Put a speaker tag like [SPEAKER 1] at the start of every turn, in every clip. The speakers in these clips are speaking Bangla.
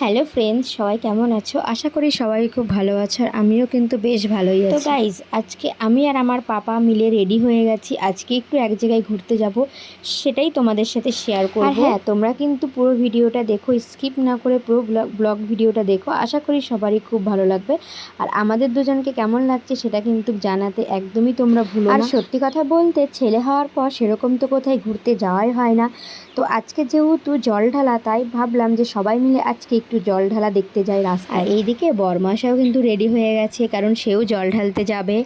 [SPEAKER 1] হ্যালো ফ্রেন্ডস সবাই কেমন আছো? আশা করি সবাই খুব ভালো আছো আর আমিও কিন্তু বেশ ভালোই আছি। তো গাইজ আজকে আমি আর আমার পাপা মিলে রেডি হয়ে গেছি। আজকে একটু এক জায়গায় ঘুরতে যাব সেটাই তোমাদের সাথে শেয়ার করব। আর হ্যাঁ তোমরা কিন্তু পুরো ভিডিওটা দেখো স্কিপ না করে পুরো ব্লগ ব্লগ ভিডিওটা দেখো। আশা করি সবারই খুব ভালো লাগবে। আর আমাদের দুজনকে কেমন লাগছে সেটা কিন্তু জানাতে একদমই তোমরা ভুলো আর সত্যি কথা বলতে ছেলে হওয়ার পর সেরকম তো কোথায় ঘুরতে যাওয়াই হয় না। তো আজকে যেহেতু জল ঢালা তাই ভাবলাম যে সবাই মিলে আজকে একটু জল ঢালা দেখতে যাই রাস্তায়। আর এইদিকে বরমাসাও কিন্তু রেডি হয়ে গেছে কারণ সেও জল ঢালতে যাবে।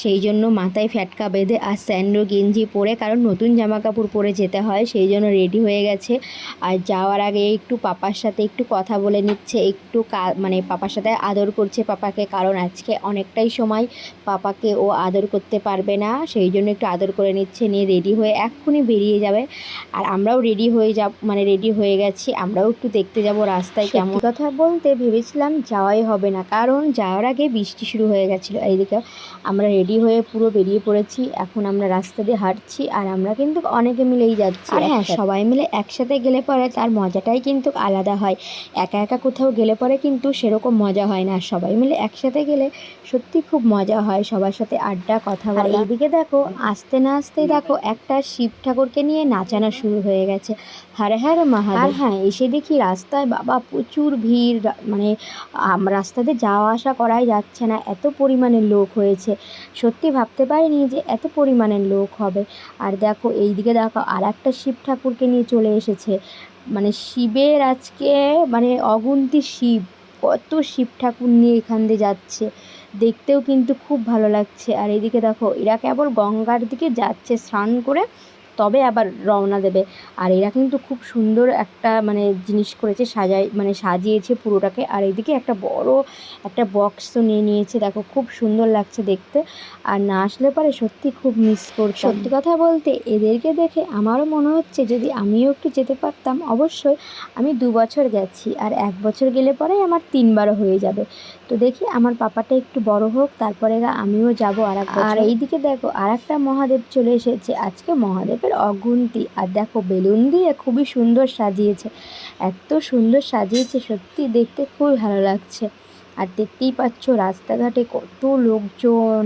[SPEAKER 1] সেই জন্য মাথায় ফ্যাটকা বেঁধে আর স্যান্ডো গেঞ্জি পরে কারণ নতুন জামা কাপড় পরে যেতে হয় সেই জন্য রেডি হয়ে গেছে। আর যাওয়ার আগে একটু পাপার সাথে একটু কথা বলে নিচ্ছে একটু মানে পাপার সাথে আদর করছে পাপাকে কারণ আজকে অনেকটাই সময় পাপাকে ও আদর করতে পারবে না সেই জন্য একটু আদর করে নিচ্ছে নিয়ে রেডি হয়ে এক্ষুনি বেরিয়ে যাবে। আর আমরাও রেডি হয়ে যাব মানে রেডি হয়ে গেছি আমরাও একটু দেখতে যাব রাস্তায় কেমন কথা বলতে ভেবেছিলাম যাওয়াই হবে না। কারণ যাওয়ার আগে বৃষ্টি শুরু হয়ে গেছিল। এইদিকে আমরা রেডি হয়ে পুরো বেরিয়ে পড়েছি। এখন আমরা রাস্তা দিয়ে হাঁটছি আর আমরা কিন্তু অনেকে মিলেই যাচ্ছি। আর হ্যাঁ সবাই মিলে একসাথে গেলে পরে তার মজাটাই কিন্তু আলাদা হয়। একা একা কোথাও গেলে পরে কিন্তু সেরকম মজা হয় না। সবাই মিলে একসাথে গেলে সত্যি খুব মজা হয় সবার সাথে আড্ডা কথা বলা। এইদিকে দেখো আস্তে না আসতেই দেখো একটা শিব ঠাকুরকে নিয়ে নাচানো শুরু হয়ে গেছে। হারে হারে মহাদেব। আর হ্যাঁ এসে দেখি রাস্তায় বাবা প্রচুর ভিড় মানে রাস্তাতে যাওয়া আসা করাই যাচ্ছে না, এত পরিমাণের লোক হয়েছে। সত্যি ভাবতে পারিনি যে এত পরিমাণের লোক হবে। আর দেখো, এইদিকে দেখো আর একটা শিব ঠাকুরকে নিয়ে চলে এসেছে। মানে শিবের আজকে মানে অগুন্তি শিব। কত শিব ঠাকুর নিয়ে এখান দিয়ে যাচ্ছে। দেখতেও কিন্তু খুব ভালো লাগছে। আর এইদিকে দেখো, এরা কেবল গঙ্গার দিকে যাচ্ছে স্নান করে। তবে আবার রওনা দেবে। আর এরা কিন্তু খুব সুন্দর একটা মানে জিনিস করেছে সাজাই মানে সাজিয়েছে পুরোটাকে। আর এইদিকে একটা বড় একটা বক্স তো নিয়ে নিয়েছে দেখো খুব সুন্দর লাগছে দেখতে। আর না আসলে পরে সত্যি খুব মিস করতাম। সত্যি কথা বলতে এদেরকে দেখে আমারও মনে হচ্ছে যদি আমিও একটু যেতে পারতাম অবশ্যই আমি দু বছর গেছি। আর এক বছর গেলে পরে আমার তিনবারও হয়ে যাবে। তো দেখি আমার পাপাটা একটু বড় হোক তারপরে আমিও যাব আর আর এইদিকে দেখো আর একটা মহাদেব চলে এসেছে। আজকে মহাদেবের অগুন্তি। আর দেখো বেলুন দিয়ে খুবই সুন্দর সাজিয়েছে। এত সুন্দর সাজিয়েছে সত্যি দেখতে খুবই ভালো লাগছে। আর দেখতেই পাচ্ছ রাস্তাঘাটে কত লোকজন।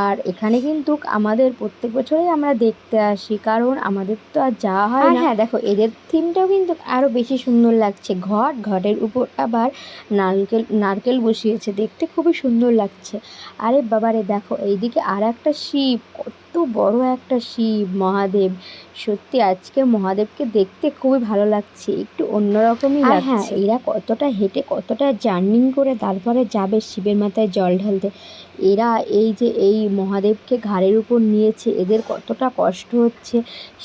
[SPEAKER 1] আর এখানে কিন্তু আমাদের প্রত্যেক বছরই আমরা দেখতে আসি কারণ আমাদের তো আর যাওয়া হয় না। হ্যাঁ দেখো এদের থিমটাও কিন্তু আরও বেশি সুন্দর লাগছে। ঘট ঘটের উপর আবার নারকেল নারকেল বসিয়েছে। দেখতে খুবই সুন্দর লাগছে। আরে বাবারে দেখো এইদিকে আর একটা শিব কত বড় একটা শিব মহাদেব। সত্যি আজকে মহাদেবকে দেখতে খুবই ভালো লাগছে। একটু অন্যরকমই
[SPEAKER 2] হ্যাঁ,
[SPEAKER 1] এরা কতটা হেঁটে কতটা জার্নিং করে তারপরে যাবে শিবের মাথায় জল ঢালতে। এরা এই যে এই মহাদেবকে ঘাড়ের উপর নিয়েছে এদের কতটা কষ্ট হচ্ছে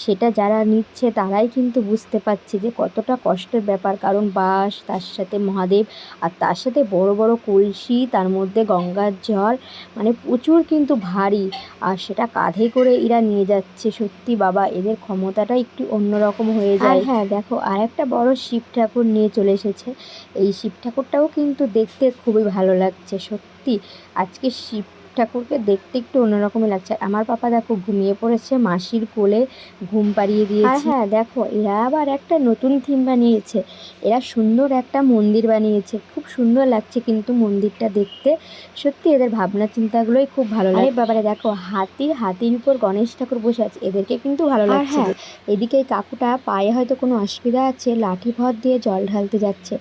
[SPEAKER 1] সেটা যারা নিচ্ছে তারাই কিন্তু বুঝতে পারছে যে কতটা কষ্টের ব্যাপার। কারণ বাস তার সাথে মহাদেব আর তার সাথে বড় বড় কলসি তার মধ্যে গঙ্গার জল মানে প্রচুর কিন্তু ভারী। আর সেটা কাঁধে করে এরা নিয়ে যাচ্ছে। সত্যি বাবা, এদের ক্ষমতাটা একটু অন্যরকম হয়ে যায়। হ্যাঁ দেখো আর একটা বড় শিব ঠাকুর নিয়ে চলে এসেছে। এই শিব ঠাকুরটাও কিন্তু দেখতে খুবই ভালো লাগছে, সত্যি। আজকে শিব ঠাকুরকে দেখতে একটু অন্যরকমই লাগছে। আমার পাপা দেখো ঘুমিয়ে পড়েছে মাসির কোলে ঘুম পাড়িয়ে দিয়েছে। হ্যাঁ দেখো এরা আবার একটা নতুন থিম বানিয়েছে। এরা সুন্দর একটা মন্দির বানিয়েছে। খুব সুন্দর লাগছে কিন্তু মন্দিরটা দেখতে। সত্যি এদের ভাবনা চিন্তাগুলোই খুব ভালো লাগে বাবারে দেখো হাতির হাতির উপর গণেশ ঠাকুর বসে আছে। এদেরকে কিন্তু ভালো লাগছে।
[SPEAKER 2] হ্যাঁ,
[SPEAKER 1] এদিকে কাকুটা পায়ে হয়তো কোনো অসুবিধা আছে লাঠি ভর দিয়ে জল ঢালতে যাচ্ছে।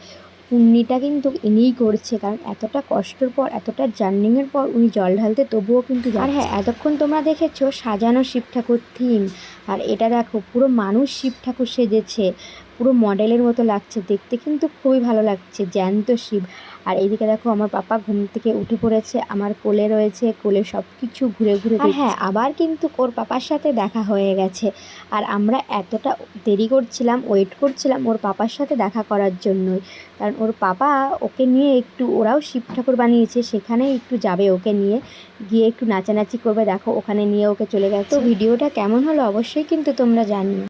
[SPEAKER 1] উন্নিটা কিন্তু ইনিই করছে, কারণ এতটা কষ্টের পর, এতটা জার্নিংয়ের পর উনি জল ঢালতে তবুও কিন্তু আর হ্যাঁ এতক্ষণ তোমরা দেখেছ সাজানো শিব ঠাকুর থিম আর এটা দেখো পুরো মানুষ শিব ঠাকুর সেজেছে। পুরো মডেলের মতো লাগছে। দেখতে কিন্তু খুবই ভালো লাগছে। জ্যান্ত শিব। আর এইদিকে দেখো আমার পাপা ঘুম থেকে উঠে পড়েছে। আমার কোলে রয়েছে। কোলে সব কিছু ঘুরে ঘুরে আর হ্যাঁ আবার কিন্তু ওর পাপার সাথে দেখা হয়ে গেছে। আর আমরা এতটা দেরি করছিলাম ওয়েট করছিলাম ওর পাপার সাথে দেখা করার জন্যই। কারণ ওর পাপা ওকে নিয়ে একটু ওরাও শিব ঠাকুর বানিয়েছে। সেখানে একটু যাবে ওকে নিয়ে। গিয়ে একটু নাচানাচি করবে। দেখো ওখানে নিয়ে ওকে চলে গেছে। তো ভিডিওটা কেমন হলো অবশ্যই কিন্তু তোমরা জানিও।